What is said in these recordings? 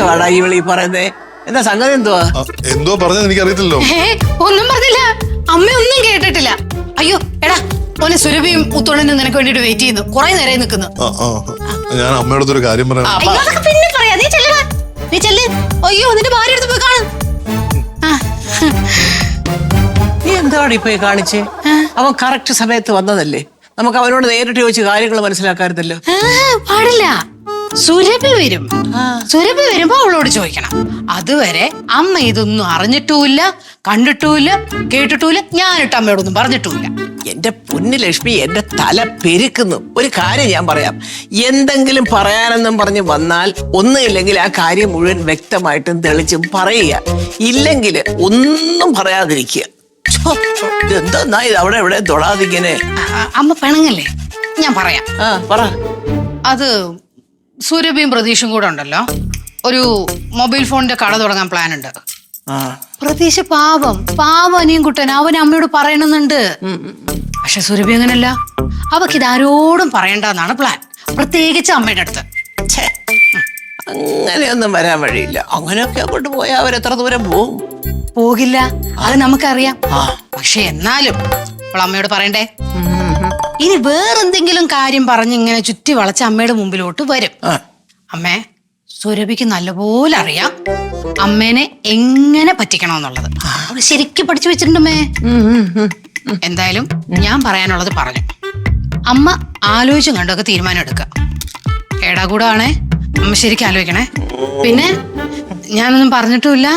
എന്തുവാടാ ഈ വിളി പറയുന്നേ? എന്താ സംഗതി എന്തുവാ? ആ, എന്തോ പറഞ്ഞത് എനിക്ക് ഏ ഒന്നും പറഞ്ഞില്ല. അമ്മ ഒന്നും കേട്ടിട്ടില്ല. അയ്യോ എടാ ഓനെ സുരഭിയും ഉത്തോളനും നിനക്ക് വേണ്ടിട്ട് വെയിറ്റ് ചെയ്യുന്നു. കുറെ നേരം നിൽക്കുന്നു. ആ, ആ, ഞാൻ അമ്മയുടെ അടുത്തൊരു കാര്യം പറയാം. അയ്യോ അതൊക്കെ പിന്നെ പറയാ. നീ ചെല്ലടാ നീ ചെല്ല്. അയ്യോ നിന്റെ ഭാര്യ അടുത്ത് പോയി കാണും. ആ, നീ എന്താണ് ഇപ്പൊ ഈ കാണിച്ച്? അവൻ കറക്റ്റ് സമയത്ത് വന്നതല്ലേ? നമുക്ക് അവനോട് നേരിട്ട് ചോദിച്ച് കാര്യങ്ങൾ മനസ്സിലാക്കാറുണ്ടല്ലോ പാടില്ല. സുരഭി വരും. സുരഭി വരുമ്പോ അവളോട് ചോദിക്കണം. അതുവരെ അമ്മ ഇതൊന്നും അറിഞ്ഞിട്ടുമില്ല കണ്ടിട്ടുമില്ല കേട്ടിട്ടുമില്ല ഞാനിട്ട് അമ്മയോടൊന്നും പറഞ്ഞിട്ടുമില്ല. എന്റെ പൊന്നു ലക്ഷ്മി എന്റെ തല പെരുക്കുന്നു. ഒരു കാര്യം ഞാൻ പറയാം. എന്തെങ്കിലും പറയാനെന്നും പറഞ്ഞ് വന്നാൽ ഒന്നുമില്ലെങ്കിൽ ആ കാര്യം മുഴുവൻ വ്യക്തമായിട്ടും തെളിച്ചും പറയുക. ഇല്ലെങ്കിൽ ഒന്നും പറയാതിരിക്കുക. എന്താ ഇത് അവിടെ എവിടെ തൊടാതിങ്ങനെ അമ്മ പെണങ്ങല്ലേ? ഞാൻ പറയാം. ആ പറ. അത് സുരഭിയും പ്രതീഷും കൂടെ ഉണ്ടല്ലോ. ഒരു മൊബൈൽ ഫോണിന്റെ കട തുടങ്ങാൻ പ്ലാൻ ഉണ്ട്. പ്രതീക്ഷ പാവം പാവം അനിയും കുട്ടൻ. അവൻ അമ്മയോട് പറയണമെന്നുണ്ട് പക്ഷെ സുരഭി അങ്ങനല്ല. അവക്ക് ഇതാരോടും പറയണ്ടെന്നാണ് പ്ലാൻ പ്രത്യേകിച്ച് അമ്മയുടെ അടുത്ത്. അങ്ങനെയൊന്നും വരാൻ വഴിയില്ല. അങ്ങനെയൊക്കെ അങ്ങോട്ട് പോയാൽ അവരെത്ര ദൂരം പോകും പോകില്ല. അത് നമുക്കറിയാം. പക്ഷെ എന്നാലും അവൾ അമ്മയോട് പറയണ്ടേ? ഇനി വേറെന്തെങ്കിലും കാര്യം പറഞ്ഞ് ഇങ്ങനെ ചുറ്റി വളച്ച് അമ്മയുടെ മുമ്പിലോട്ട് വരും. അമ്മേ സുരഭിക്ക് നല്ലപോലെ അറിയാം അമ്മേനെ എങ്ങനെ പറ്റിക്കണം എന്നുള്ളത് അവൾ ശരിക്കും പഠിച്ചു വെച്ചിട്ടുണ്ടമ്മേ. എന്തായാലും ഞാൻ പറയാനുള്ളത് പറഞ്ഞു. അമ്മ ആലോചിച്ചും കണ്ടൊക്കെ തീരുമാനം എടുക്കുക. ഏടാ കൂടെ അമ്മ ശരിക്കും ആലോചിക്കണേ. പിന്നെ ഞാനൊന്നും പറഞ്ഞിട്ടുമില്ല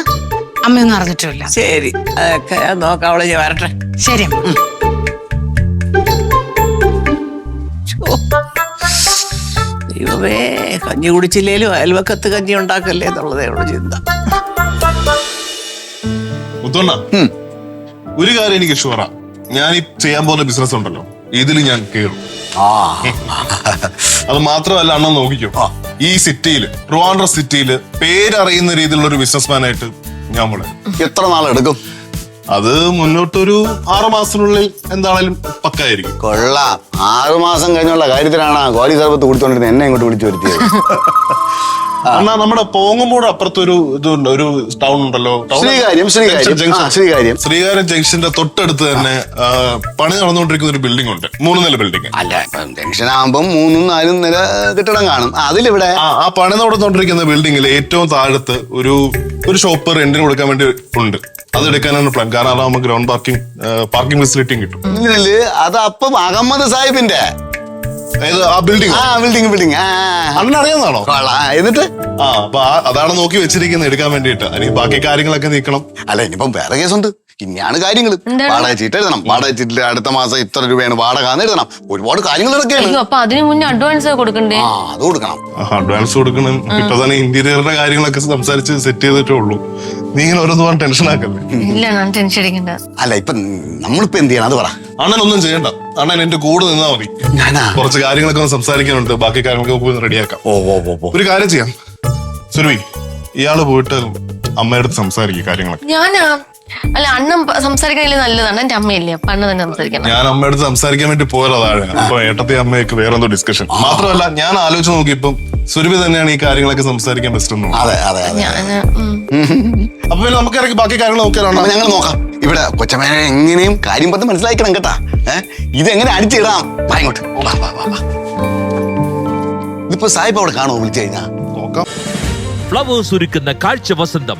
അമ്മയൊന്നും അറിഞ്ഞിട്ടുമില്ല. ശരി അതൊക്കെ നോക്കാം അവളെ ഞാൻ വരട്ടെ. ശരി അമ്മ. ദൈവമേ കഞ്ഞി കുടിച്ചില്ലേലും അയൽവക്കത്ത് കഞ്ഞി ഉണ്ടാക്കല്ലേ എന്നുള്ളതേ ഉള്ളു ചിന്ത. മുത്തോണ്ണ ഒരു കാര്യം എനിക്ക് ഷുവറാ ഞാൻ ഈ ചെയ്യാൻ പോകുന്ന ബിസിനസ് ഉണ്ടല്ലോ. ഇതിൽ ഞാൻ കേറും. അത് മാത്രമല്ല അണ്ണൻ നോക്കിക്കോ. ഈ സിറ്റിയിൽ ട്രുവാൻഡ്ര സിറ്റിയിൽ പേരറിയുന്ന രീതിയിലുള്ള ഒരു ബിസിനസ്മാൻ ആയിട്ട് ഞാൻ വളരെ. എത്ര നാളെടുക്കും? അത് മുന്നോട്ടൊരു ആറു മാസത്തിനുള്ളിൽ എന്താണേലും പക്കായിരിക്കും. കൊള്ളാം. ആറു മാസം കഴിഞ്ഞുള്ള കാര്യത്തിലാണ് ഗോലി സർബത്ത് കുടിച്ചോണ്ടിരുന്നത് എന്നെ ഇങ്ങോട്ട് വിളിച്ചു വരുത്തിയത്. അണ്ണാ നമ്മുടെ പോങ്ങുമ്പോട് അപ്പുറത്തൊരു ഇതുണ്ട് ഒരു ടൗൺ ഉണ്ടല്ലോ. ശ്രീകാര്യം, ശ്രീകാര്യം. ശ്രീകാര്യം. ശ്രീകാര്യം ജംഗ്ഷന്റെ തൊട്ടടുത്ത് തന്നെ പണി നടന്നുകൊണ്ടിരിക്കുന്ന ഒരു ബിൽഡിംഗ് ഉണ്ട് മൂന്ന് നില ബിൽഡിംഗ് അല്ല ജംഗ്ഷൻ ആകുമ്പോൾ മൂന്നും നാലും നില കെട്ടിടം കാണും. അതിലിവിടെ ആ പണി നടന്നുകൊണ്ടിരിക്കുന്ന ബിൽഡിംഗിൽ ഏറ്റവും താഴത്ത് ഒരു ഒരു ഷോപ്പ് റെന്റിന് കൊടുക്കാൻ വേണ്ടി ഉണ്ട്. അത് എടുക്കാനാണ് പ്ലാൻ കാരണം അതാവുമ്പോ ഗ്രൗണ്ട് പാർക്കിംഗ് പാർക്കിംഗ് ഫെസിലിറ്റിയും കിട്ടും. ഇതിൽ അത് അപ്പം അഹമ്മദ് സാഹിബിന്റെ. അതായത് ആ ബിൽഡിംഗ് ആ? ബിൽഡിംഗ് ബിൽഡിംഗ് ആ അണ്ണൻ അറിയാവുന്നതാണോ കൊള്ളാം. എന്നിട്ട്? ആ അപ്പൊ ആ- അതാണ് നോക്കി വെച്ചിരിക്കുന്നത് എടുക്കാൻ വേണ്ടിട്ട് ബാക്കി കാര്യങ്ങളൊക്കെ നീക്കണം. അല്ല ഇനിയിപ്പം വേറെ കേസുണ്ട് ഇനിയാണ് കാര്യങ്ങൾ വാടക ചീട്ട് എഴുതണം. വാടക ചീട്ടിൽ അടുത്ത മാസം ഇത്ര രൂപയാണ് വാടക എന്ന് എഴുതണം. ഒരുപാട് കാര്യങ്ങൾ ഇതൊക്കെയാണ് അയ്യോ അപ്പൊ അതിന് മുന്നേ അഡ്വാൻസ് കൊടുക്കണ്ടേ? ആ അത് കൊടുക്കണം. അഡ്വാൻസ് കൊടുക്കണം. ഇപ്പൊ തന്നെ ഇന്റീരിയറിന്റെ കാര്യങ്ങളൊക്കെ സംസാരിച്ച് സെറ്റ് ചെയ്തിട്ടേ ഉള്ളൂ. നീ ഇങ്ങനെ ഓരോന്ന് ടെൻഷൻ ആക്കല്ലേ? ഇല്ല ഞാൻ ടെൻഷൻ അടിക്കണ്ട. അല്ല ഇപ്പൊ നമ്മളിപ്പോ എന്ത് ചെയ്യണം? അത് പറ. അണ്ണൻ ഒന്നും ചെയ്യണ്ട. അണ്ണൻ എന്റെ കൂടെ നിന്നാ മതി. കുറച്ച് കാര്യങ്ങളൊക്കെ ഒന്ന് സംസാരിക്കാനുണ്ട്. ബാക്കി കാര്യങ്ങളൊക്കെ പോയി റെഡിയാക്കാം ഓ ഓ ഓ ഓ. ഒരു കാര്യം ചെയ്യാം. സുരവി ഇയാൾ പോയിട്ട് അമ്മയുടെ അടുത്ത് സംസാരിക്കും കാര്യങ്ങളൊക്കെ. ഞാനാ? അല്ല അണ്ണൻ സംസാരിക്കാനില്ല നല്ലതാണ്. എന്റെ അമ്മയില്ലേ അപ്പൊ അണ്ണൻ തന്നെ സംസാരിക്കണം. ഞാൻ അമ്മയോട് സംസാരിക്കാൻ വേണ്ടി പോയതാണ് അപ്പൊ ഏട്ടത്തെ അമ്മയൊക്കെ വേറെ എന്തോ ഡിസ്കഷൻ മാത്രമല്ല ഞാൻ ആലോചിച്ച് നോക്കിയപ്പം സുരഭി തന്നെയാണ് ഈ കാര്യങ്ങളൊക്കെ സംസാരിക്കാൻ ബെസ്റ്റ് എന്ന് അതെ അതെ അതെ. അപ്പൊ പിന്നെ നമുക്ക് ഇറങ്ങി ബാക്കി കാര്യങ്ങൾ നോക്കാനാണോ നോക്കിയാലോ ഞങ്ങൾ നോക്കാം. ഇവിടെ കൊച്ചമ്മേനെ എങ്ങനെയും കാര്യം പറഞ്ഞ് മനസ്സിലാക്കണം കേട്ടാ. ഏഹ് ഇതെങ്ങനെ അടിച്ചിടാം? വാ വാ വാ വാ വാ. ഇതിപ്പോ സായിപ്പ് അവിടെ കാണുമോ? വിളിച്ചു കഴിഞ്ഞാ. നോക്കാം. ഫ്ലവേഴ്സ് ഒരുക്കുന്ന കാഴ്ച വസന്തം.